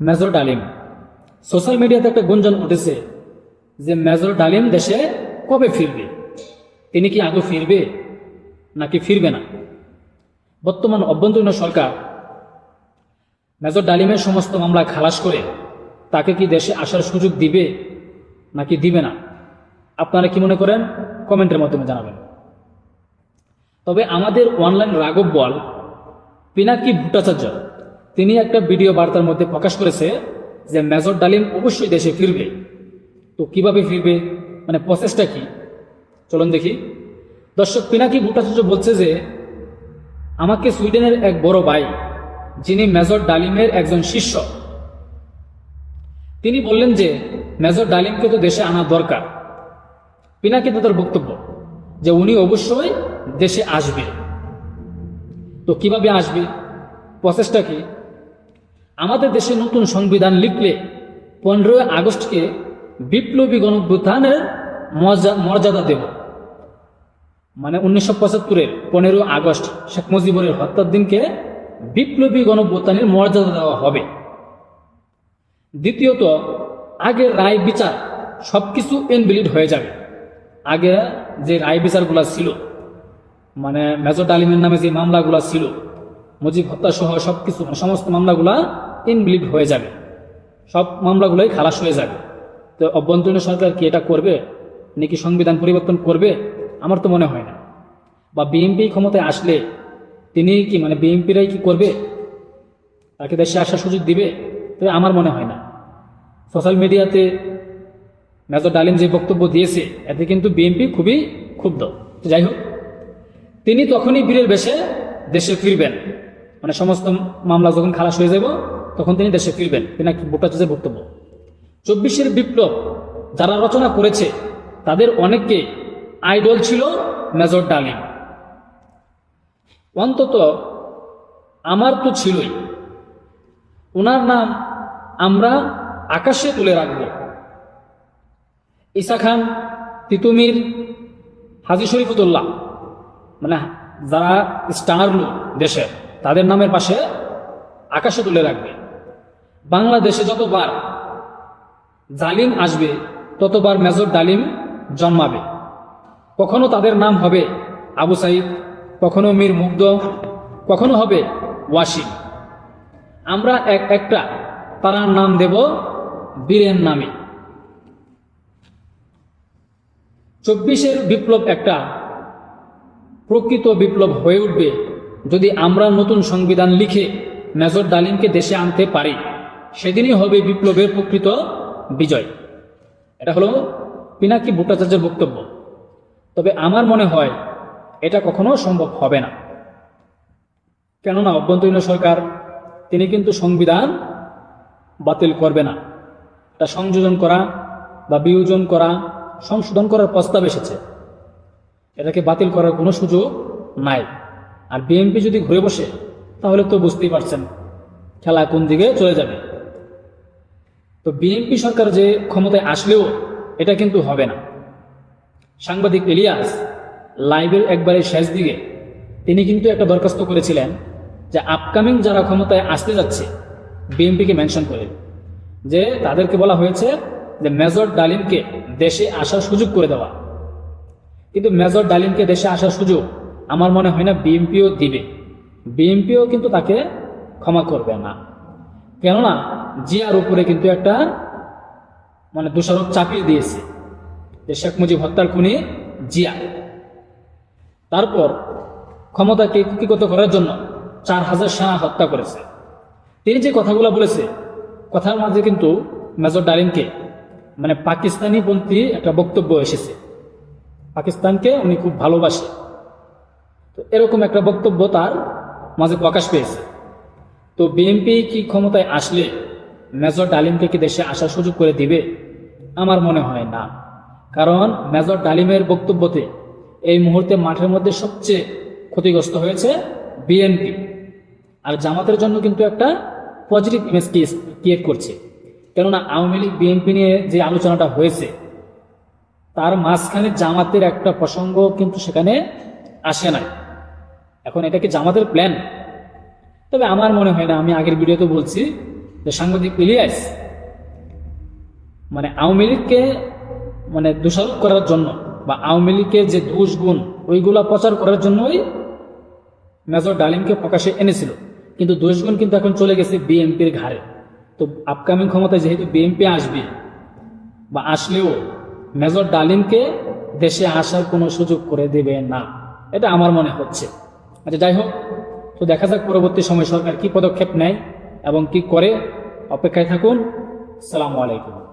Major ডালিম। Social মিডিয়াতে একটা গুঞ্জন উঠেছে যে মেজর ডালিম দেশে কবে ফিরবে? তিনি কি আগে ফিরবে নাকি ফিরবে না? বর্তমান অভ্যন্তরীণ সরকার মেজর ডালিমের সমস্ত মামলা খালাস করে তাকে কি দেশে আসার সুযোগ দিবে নাকি দিবে না? আপনারা কি মনে করেন? কমেন্টের মাধ্যমে জানাবেন। তবে আমাদের অনলাইন রাঘব বল, পিনাকি ভট্টাচার্য তিনি একটা ভিডিও বার্তার মধ্যে প্রকাশ করেছে যে মেজর ডালিম অবশ্যই দেশে ফিরবে। তো কীভাবে ফিরবে? মানে প্রসেসটা কি? চলুন দেখি। দর্শক, পিনাকি ভট্টাচার্য বলছে যে, আমাকে সুইডেনের এক বড় ভাই, যিনি মেজর ডালিমের একজন শিষ্য, তিনি বললেন যে, মেজর ডালিমকে তো দেশে আনা দরকার। পিনাকি তাদের বক্তব্য যে উনি অবশ্যই দেশে আসবে। তো কীভাবে আসবে? প্রসেসটা কি? আমাদের দেশে নতুন সংবিধান লিখলে পনেরোই আগস্টকে বিপ্লবী গণভ্যুত্থানের মর্যা- মর্যাদা দেব। মানে উনিশশো পঁচাত্তরের পনেরো আগস্ট শেখ মুজিবুরের হত্যার দিনকে বিপ্লবী গণভ্যুত্থানের মর্যাদা দেওয়া হবে। দ্বিতীয়ত, আগের রায় বিচার সবকিছু ইনভ্যালিড হয়ে যাবে। আগে যে রায় বিচারগুলো ছিল মানে মেজর ডালিমের নামে যে মামলাগুলো ছিল মুজিব হত্যা সহ সব কিছু সমস্ত মামলাগুলা ইনভ্যালিড হয়ে যাবে। সব মামলাগুলোই খালাস হয়ে যাবে। তো অভ্যন্তরীণ সরকার কি এটা করবে? নাকি সংবিধান পরিবর্তন করবে? আমার তো মনে হয় না। বা বিএনপি ক্ষমতায় আসলে তিনি কি মানে বিএনপিরাই কি করবে? তাকে দেশে আসার সুযোগ দিবে? তবে আমার মনে হয় না। সোশ্যাল মিডিয়াতে মেজর ডালিম যে বক্তব্য দিয়েছে, এতে কিন্তু বিএনপি খুবই ক্ষুব্ধ। যাই হোক, তিনি তখনই বীরের বেশে দেশে ফিরবেন। মানে সমস্ত মামলা যখন খালাস হয়ে যাব, তখন তিনি দেশে ফিরবেন। পিনাকি ভট্টাচার্যের বক্তব্য। চব্বিশের বিপ্লব যারা রচনা করেছে, তাদের অনেককে আইডল ছিল মেজর ডালিম। অন্তত আমার তো ছিলই। ওনার নাম আমরা আকাশে তুলে রাখব। ঈসা খান, তিতুমির, হাজি শরীফুদ্দোল্লাহ মানে যারা স্টার লোক দেশের। তাদের নামের পাশে আকাশে তুলে রাখবে। বাংলাদেশে যতবার জালিম আসবে, ততবার মেজর ডালিম জন্মাবে। কখনো তাদের নাম হবে আবু সাইদ, কখনো মীর মুগ্ধ, কখনো হবে ওয়াসিম। আমরা এক একটা তারার নাম দেব বীরের নামে। চব্বিশের বিপ্লব একটা প্রকৃত বিপ্লব হয়ে উঠবে। যদি আমরা নতুন সংবিধান লিখে মেজর ডালিমকে দেশে আনতে পারি, সেদিনই হবে বিপ্লবের প্রকৃত বিজয়। এটা হলো পিনাকি ভট্টাচার্যের বক্তব্য। তবে আমার মনে হয় এটা কখনো সম্ভব হবে না। কেননা অভ্যন্তরীণ সরকার, তিনি কিন্তু সংবিধান বাতিল করবে না। এটা সংযোজন করা বা বিয়োজন করা, সংশোধন করার প্রস্তাব এসেছে। এটাকে বাতিল করার কোনো সুযোগ নাই। আর বিএনপি যদি ঘুরে বসে, তাহলে তো বুঝতেই পারছেন খেলা কোন দিকে চলে যাবে। তো বিএনপি সরকার যে ক্ষমতায় আসলেও এটা কিন্তু হবে না। সাংবাদিক এলিয়াস লাইভের একবারে শেষ দিকে তিনি কিন্তু একটা দরখাস্ত করেছিলেন যে আপকামিং যারা ক্ষমতায় আসতে যাচ্ছে বিএনপিকে মেনশন করে, যে তাদেরকে বলা হয়েছে যে মেজর ডালিমকে দেশে আসার সুযোগ করে দেওয়া। কিন্তু মেজর ডালিমকে দেশে আসার সুযোগ আমার মনে হয় না বিএনপিও দিবে। বিএনপিও কিন্তু তাকে ক্ষমা করবে না। কেননা জিয়ার উপরে কিন্তু একটা মানে দোষারোপ চাপিয়ে দিয়েছে যে শেখ মুজিব হত্যার খুনি জিয়া। তারপর ক্ষমতাকে কুকিগত করার জন্য চার হাজার সেনা হত্যা করেছে। তিনি যে কথাগুলো বলেছে, কথার মাঝে কিন্তু মেজর ডালিমকে মানে পাকিস্তানি পন্থী একটা বক্তব্য এসেছে। পাকিস্তানকে উনি খুব ভালোবাসে। তো এরকম একটা বক্তব্য তার মাঝে প্রকাশ পেয়েছে। তো বিএনপি কি ক্ষমতায় আসলে মেজর ডালিমকে কি দেশে আসার সুযোগ করে দিবে? আমার মনে হয় না। কারণ মেজর ডালিমের বক্তব্যতে এই মুহূর্তে মাঠের মধ্যে সবচেয়ে ক্ষতিগ্রস্ত হয়েছে বিএনপি। আর জামাতের জন্য কিন্তু একটা পজিটিভ ইমেজ ক্রিয়েট করছে। কেননা আওয়ামী লীগ বিএনপি নিয়ে যে আলোচনাটা হয়েছে, তার মাঝখানে জামাতের একটা প্রসঙ্গ কিন্তু সেখানে আসে নাই। এখন এটা কি জামাতের প্ল্যান তবে আমার মনে হয় না, আমি আগের ভিডিওতে বলছি যে সাংবাদিক ইলিয়াস মানে আওয়ামী লীগকে মানে দোষারোপ করার জন্য বা আওয়ামী লীগের যে দোষ গুণ, ওইগুলা প্রচার করার জন্যই মেজর ডালিমকে প্রকাশে এনেছিল। কিন্তু দোষগুণ কিন্তু এখন চলে গেছে বিএনপির ঘাড়ে। তো আপকামিং ক্ষমতায় যেহেতু বিএনপি আসবে বা আসলেও মেজর ডালিমকে দেশে আসার কোনো সুযোগ করে দেবে না। এটা আমার মনে হচ্ছে। আচ্ছা যাই হোক, তো দেখা যাক পরবর্তী সময় সরকার কি পদক্ষেপ নেয় এবং কি করে। অপেক্ষায় থাকুন। সালামু আলাইকুম।